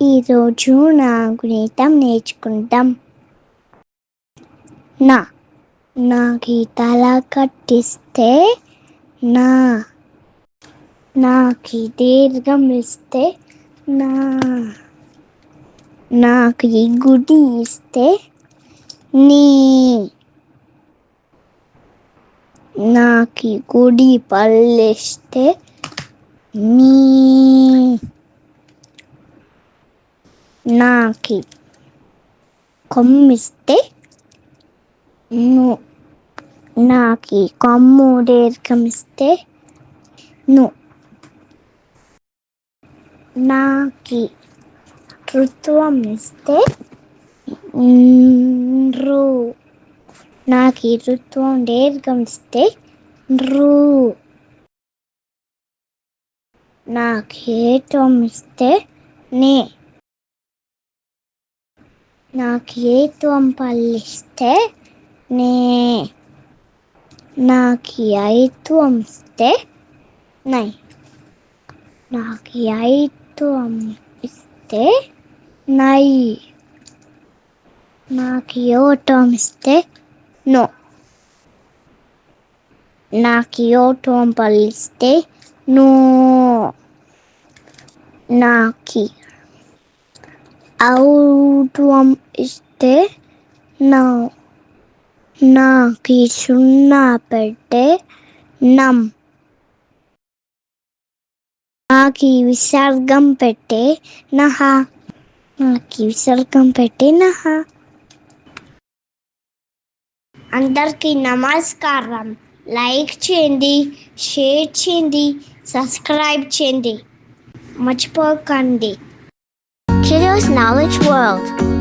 ఈరోజు నా గీతం నేర్చుకుంటాం నా నా గీతాల కట్టిస్తే నా నాకు దీర్ఘం ఇస్తే నా నాకు ఈ గుడి ఇస్తే నీ నాకు గుడి పళ్ళిస్తే నీ. నాకి కొమ్మిస్తే ను నాకి కొమ్ము దీర్ఘమిస్తే ను. నాకి ఋతువం ఇస్తే రు నాకి ఋతువం దీర్ఘమిస్తే రు నాకు ఏటం ఇస్తే నే. నాకు ఏత్వం పల్లిస్తే నే నాకు ఐత్వం ఇస్తే నై. నాకు ఐత్వం ఇస్తే నై. నాకు యోటం ఇస్తే నో. నాకు యోటం పల్లిస్తే నో. నాకి ఔటం ఇస్తే నా నాకి సున్నా పెట్టే నం. నాకి విసర్గం పెట్టే నహ. నాకి విసర్గం పెట్టే నహ. అందరికీ నమస్కారం. లైక్ చేయండి షేర్ చేయండి సబ్స్క్రైబ్ చేయండి. మర్చిపోకండి. Kiddo's Knowledge World.